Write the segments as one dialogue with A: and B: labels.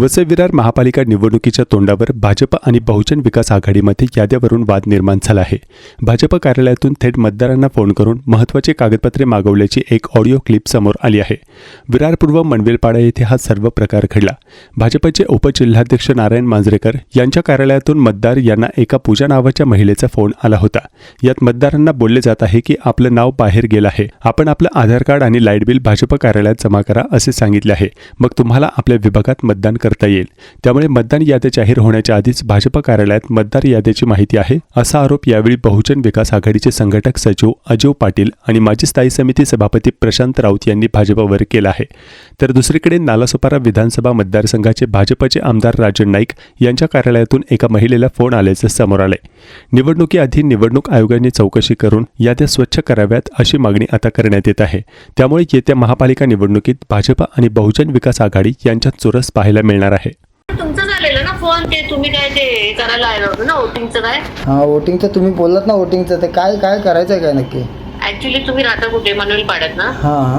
A: वसई विरार महापालिका निवडणुकीच्या तोंडावर भाजप आणि बहुजन विकास आघाडीमध्ये याद्यावरून वाद निर्माण झाला आहे. भाजप कार्यालयातून थेट मतदारांना फोन करून महत्त्वाचे कागदपत्रे मागवल्याची एक ऑडिओ क्लिप समोर आली आहे. विरारपूर्व मनवेलपाडा येथे हा सर्व प्रकार घडला. भाजपचे उपजिल्हाध्यक्ष नारायण मांजरेकर यांच्या कार्यालयातून मतदार यांना एका पूजा नावाच्या महिलेचा फोन आला होता. यात मतदारांना बोलले जात आहे की आपलं नाव बाहेर गेलं आहे. आपण आपलं आधार कार्ड आणि लाइट बिल भाजप कार्यालयात जमा करा असे सांगितले आहे. मग तुम्हाला आपल्या विभागात मतदान कर करता येईल. त्यामुळे मतदान याद्या जाहीर होण्याच्या आधीच भाजप कार्यालयात मतदार याद्याची माहिती आहे असा आरोप यावेळी बहुजन विकास आघाडीचे संघटक सचिव अजय पाटील आणि माजी स्थायी समिती सभापती प्रशांत राऊत यांनी भाजपावर केला आहे. तर दुसरीकडे नालासोपारा विधानसभा मतदारसंघाचे भाजपचे आमदार राजन नाईक यांच्या कार्यालयातून एका महिलेला फोन आल्याचं समोर आलंय. निवडणुकीआधी निवडणूक आयोगाने चौकशी करून याद्या स्वच्छ कराव्यात अशी मागणी आता करण्यात येत आहे. त्यामुळे येत्या महापालिका निवडणुकीत भाजप आणि बहुजन विकास आघाडी यांच्यात चुरस पाहायला मिळणार आहे.
B: तुमचं झालेलं ना फोन ते तुम्ही काय ते करायला आलं होतं ना वोटिंगचं काय?
C: हा वोटिंगचं तुम्ही बोललात ना वोटिंगचं ते काय काय करायचं आहे काय नक्की?
B: ऍक्च्युली तुम्ही राहता कुठे मनवेल पाड्यात ना?
C: हां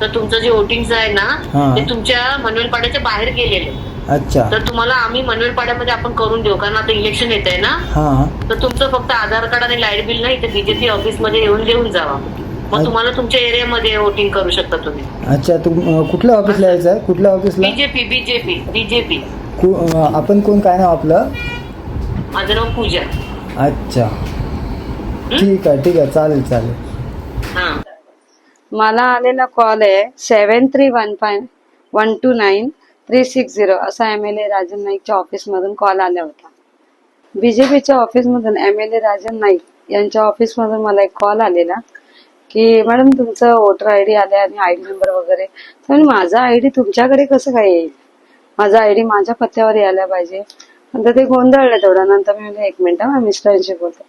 B: तर तुमचं जे वोटिंगचं आहे ना
C: हा.
B: ते तुमच्या मनवेल पाड्याच्या बाहेर गेलेले
C: अच्छा.
B: तर तुम्हाला आम्ही मनवेल पाड्यामध्ये आपण करून देऊ कारण आता इलेक्शन येत आहे ना?
C: हां
B: तर तुमचं फक्त आधार कार्ड आणि लाइट बिल नाही ते बीजेपी ऑफिसमध्ये येऊन देऊन जावा. मग. तुम्हाला तुमच्या एरियामध्ये वोटिंग करू शकता तुम्ही.
C: अच्छा तुम कुठल्या ऑफिसला यायचं आहे कुठल्या ऑफिसला?
B: बीजेपी बीजेपी बीजेपी
C: कु- अं, आपण कोण काय नाव आपलं?
B: माझं नाव पूजा.
C: अच्छा. ठीक आहे ठीक आहे. चालेल चालेल.
B: हा.
D: मला आलेला कॉल आहे seven three one five one two nine three six zero असा एम एल ए राजन नाईकच्या ऑफिसमधून कॉल आला होता. बीजेपीच्या ऑफिसमधून M L A Rajan Naik यांच्या ऑफिसमधून मला एक कॉल आलेला. की मॅडम तुमचं वोटर आय डी आले आणि आय डी नंबर वगैरे. तर माझा आय डी तुमच्याकडे कसं काय येईल? माझा आय डी माझ्या पत्त्यावर यायला पाहिजे. नंतर ते गोंधळलं तेवढं. नंतर मी म्हणजे एक मिनिट मी मिस्टरांशी बोलते.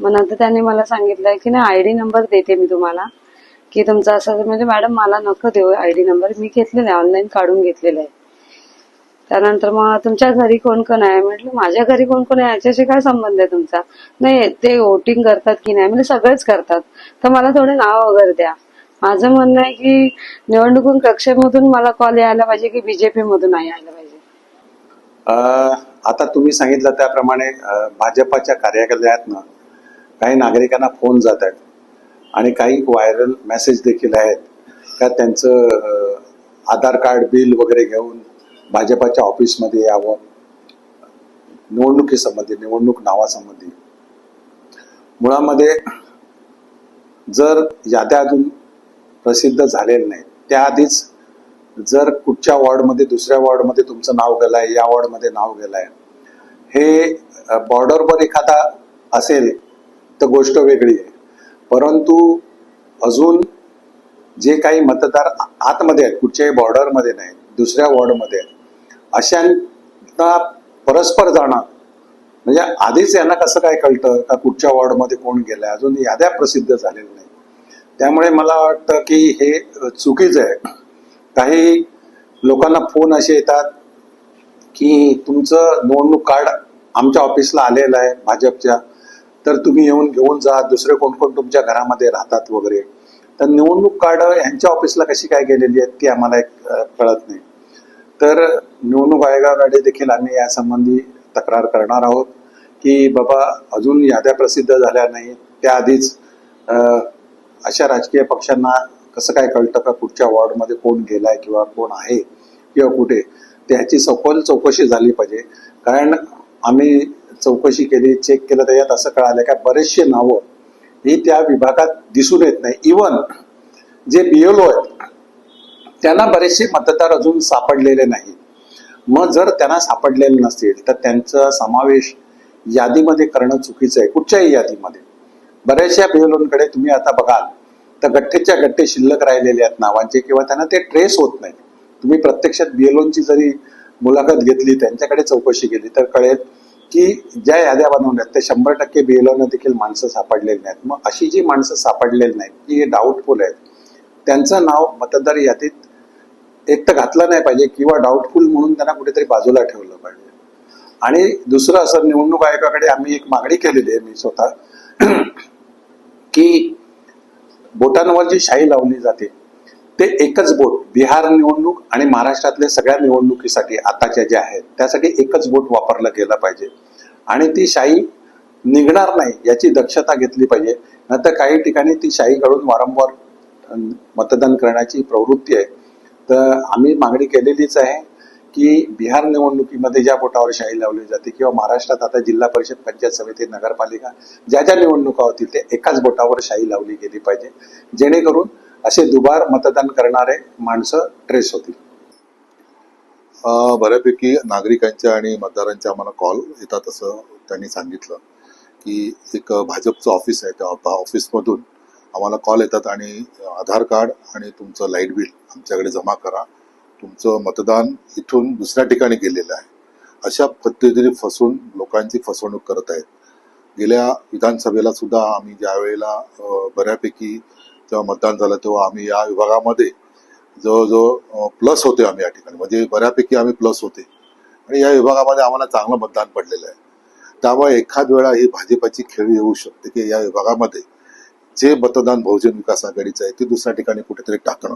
D: मग नंतर त्यांनी मला सांगितलं की नाही आय डी नंबर देते मी तुम्हाला. की तुमचा असं म्हणजे मॅडम मला नको देऊ आय डी नंबर. मी घेतलेला आहे. ऑनलाईन काढून घेतलेला आहे. त्यानंतर मग तुमच्या घरी कोण कोण आहे? म्हटलं माझ्या घरी कोण कोण आहे? याच्याशी काय संबंध आहे तुमचा? नाही ते वोटिंग करतात की नाही? म्हणजे सगळेच करतात. तर मला थोडे नाव वगैरे द्या. माझं म्हणणं आहे की निवडणुकून कक्षेमधून मला कॉल यायला पाहिजे की बीजेपी मधून नाही यायला पाहिजे?
E: आता तुम्ही सांगितलं त्याप्रमाणे अ, भाजपाच्या कार्यालयातनं काही नागरिकांना फोन जात आहेत आणि काही व्हायरल मेसेज देखील आहेत. का त्यांचं आधार कार्ड बिल वगैरे घेऊन भाजपाच्या ऑफिसमध्ये यावं निवडणुकीसंबंधी निवडणूक नावासंबंधी. मुळामध्ये जर याद्या अजून प्रसिद्ध झालेल्या नाहीत त्याआधीच जर कुठच्या वॉर्डमध्ये दुसऱ्या वॉर्डमध्ये तुमचं नाव गेलंय या वॉर्डमध्ये नाव गेलंय हे बॉर्डरवर एखादा असेल तर गोष्ट वेगळी आहे. परंतु अजून जे काही मतदार आतमध्ये आहेत कुठच्याही बॉर्डरमध्ये नाहीत दुसऱ्या वॉर्डमध्ये आहेत अशांना परस्पर जाणं. म्हणजे आधीच यांना कसं काय कळतं? का कुठच्या वॉर्डमध्ये कोण गेलंय? अजून याद्या प्रसिद्ध झालेल्या नाही त्यामुळे मला वाटतं की हे चुकीचं आहे. काही लोकांना फोन असे येतात की तुमचं निवडणूक कार्ड आमच्या ऑफिसला आलेलं आहे भाजपच्या. तर तुम्ही येऊन घेऊन जा. दुसरे कोण कोण तुमच्या घरामध्ये राहतात वगैरे. तर निवडणूक कार्ड यांच्या ऑफिसला कशी काय गेलेली आहेत ती आम्हाला एक कळत नाही. तर निवडणूक आयोगाकडे देखील आम्ही यासंबंधी तक्रार करणार आहोत की बाबा अजून याद्या प्रसिद्ध झाल्या नाही त्याआधीच अशा राजकीय पक्षांना कसं काय कळतं का कुठच्या वॉर्डमध्ये कोण गेलाय किंवा कोण आहे किंवा कुठे? त्याची सखोल चौकशी झाली पाहिजे. कारण आम्ही चौकशी केली चेक केलं त्याच्यात असं कळालं का बरेचसे नावं ही त्या विभागात दिसून येत नाही. इवन जे बीएलओ आहेत त्यांना बरेचसे मतदार अजून सापडलेले नाही मग जर त्यांना सापडलेले नसतील तर त्यांचा समावेश यादीमध्ये करणं चुकीचं आहे कुठच्याही यादीमध्ये. बऱ्याचशा बीएलओंकडे तुम्ही आता बघाल तर गठ्ठेच्या गठ्ठे शिल्लक राहिलेले आहेत नावांचे किंवा त्यांना ते ट्रेस होत नाही. तुम्ही प्रत्यक्षात बीएलओंची जरी मुलाखत घेतली त्यांच्याकडे चौकशी केली तर कळेल की ज्या याद्या बनवल्यात त्या शंभर टक्के बीएलओना देखील माणसं सापडलेली नाहीत. मग अशी जी माणसं सापडलेली नाहीत की डाऊटफुल आहेत त्यांचं नाव मतदार यादीत एक तर घातलं नाही पाहिजे किंवा डाऊटफुल म्हणून त्यांना कुठेतरी बाजूला ठेवलं पाहिजे. आणि दुसरं असं निवडणूक आयोगाकडे आम्ही एक मागणी केलेली आहे मी स्वतः की बोटांवर जी शाई लावली जाते ते एकच बोट बिहार निवडणूक आणि महाराष्ट्रातल्या सगळ्या निवडणुकीसाठी आताच्या ज्या आहेत त्यासाठी एकच बोट वापरलं गेलं पाहिजे. आणि ती शाई निघणार नाही याची दक्षता घेतली पाहिजे. नंतर काही ठिकाणी ती शाई काढून वारंवार मतदान करण्याची प्रवृत्ती आहे. तर आम्ही मागणी केलेलीच आहे की बिहार निवडणुकीमध्ये ज्या बोटावर शाही लावली जाते किंवा महाराष्ट्रात आता जिल्हा परिषद पंचायत समिती नगरपालिका ज्या ज्या निवडणुका होतील ते एकाच बोटावर शाही लावली गेली पाहिजे. जेणेकरून असे दुबार मतदान करणारे माणसं ट्रेस होतील.
F: बऱ्यापैकी नागरिकांच्या आणि मतदारांच्या आम्हाला कॉल येतात असं त्यांनी सांगितलं की एक भाजपचं ऑफिस आहे त्या ऑफिसमधून आम्हाला कॉल येतात आणि आधार कार्ड आणि तुमचं लाइट बिल आमच्याकडे जमा करा. तुमचं मतदान इथून दुसऱ्या ठिकाणी गेलेलं आहे. अशा पद्धतीने फसवून लोकांची फसवणूक करत आहेत. गेल्या विधानसभेला सुद्धा आम्ही ज्या वेळेला बऱ्यापैकी जेव्हा मतदान झालं तेव्हा आम्ही या विभागामध्ये जवळजवळ प्लस होते आम्ही या ठिकाणी. म्हणजे बऱ्यापैकी आम्ही प्लस होते. आणि या विभागामध्ये आम्हाला चांगलं मतदान पडलेलं आहे. त्यामुळे एखाद वेळा ही भाजपाची खेळी येऊ शकते की या विभागामध्ये जे मतदान बहुजन विकास आघाडीचं आहे ते दुसऱ्या ठिकाणी कुठेतरी टाकणं.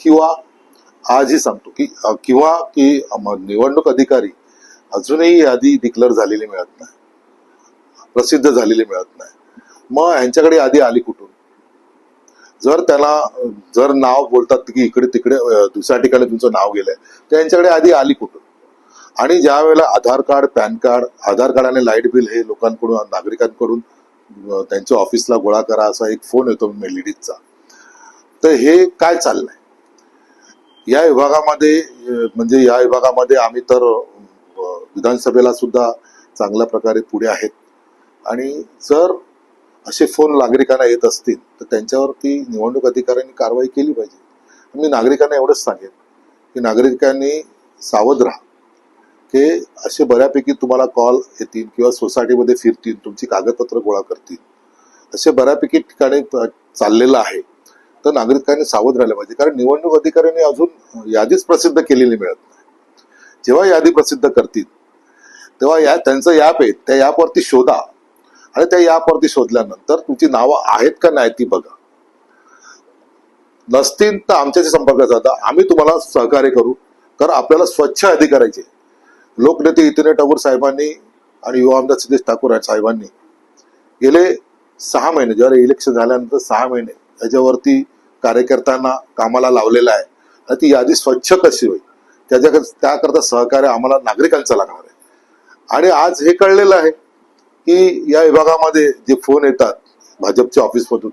F: किंवा आजही सांगतो की किंवा की निवडणूक अधिकारी अजूनही यादी डिक्लेअर झालेली मिळत नाही. प्रसिद्ध झालेली मिळत नाही. मग यांच्याकडे यादी आली कुठून? जर त्याला जर नाव बोलतात की इकडे तिकडे दुसऱ्या ठिकाणी तुमचं नाव गेलंय तर यांच्याकडे आधी आली कुठून? आणि ज्या वेळेला Aadhaar card PAN card Aadhaar card आणि लाइट बिल हे लोकांकडून नागरिकांकडून त्यांच्या ऑफिसला गोळा करा असा एक फोन येतो मेलिडीजचा तर हे काय चाललंय? या विभागामध्ये म्हणजे या विभागामध्ये आम्ही तर विधानसभेला सुद्धा चांगल्या प्रकारे पुढे आहेत. आणि जर असे फोन नागरिकांना येत असतील तर त्यांच्यावरती निवडणूक अधिकाऱ्यांनी कारवाई केली पाहिजे. मी नागरिकांना एवढंच सांगेन की नागरिकांनी सावध राहा. की असे बऱ्यापैकी तुम्हाला कॉल येतील किंवा सोसायटीमध्ये फिरतील तुमची कागदपत्र गोळा करतील. असे बऱ्यापैकी ठिकाणी चाललेलं आहे. तर नागरिकांनी सावध राहिलं पाहिजे. कारण निवडणूक अधिकाऱ्यांनी अजून यादीच प्रसिद्ध केलेली मिळत नाही. जेव्हा यादी प्रसिद्ध करतील तेव्हा या त्यांचं ॲप आहे त्या ॲपवरती शोधा. आणि त्या ॲपवरती शोधल्यानंतर तुमची नावं आहेत का नाही ती बघा. नसतील तर आमच्याशी संपर्क साधा. आम्ही तुम्हाला सहकार्य करू. कारण आपल्याला स्वच्छ यादी करायची लोकनेते इतने ठाकूर साहेबांनी आणि युवा आमदार सिद्धेश ठाकूर साहेबांनी. गेले सहा महिने जेव्हा इलेक्शन झाल्यानंतर सहा महिने त्याच्यावरती कार्यकर्त्यांना कामाला लावलेलं आहे. आणि ती यादी स्वच्छ कशी होईल? त्याच्या त्याकरता सहकार्य आम्हाला नागरिकांचं लागणार आहे. आणि आज हे कळलेलं आहे की या विभागामध्ये जे फोन येतात भाजपच्या ऑफिसमधून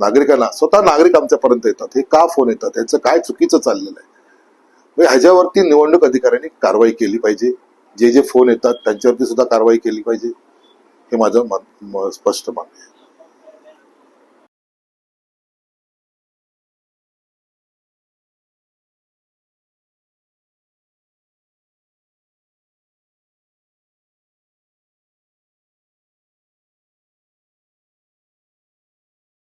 F: नागरिकांना स्वतः नागरिक आमच्यापर्यंत येतात. हे का फोन येतात? यांचं काय चुकीचं चाललेलं आहे? म्हणजे ह्याच्यावरती निवडणूक अधिकाऱ्यांनी कारवाई केली पाहिजे. जे जे फोन येतात त्यांच्यावरती सुद्धा कारवाई केली पाहिजे. हे माझं मत- स्पष्ट मान आहे.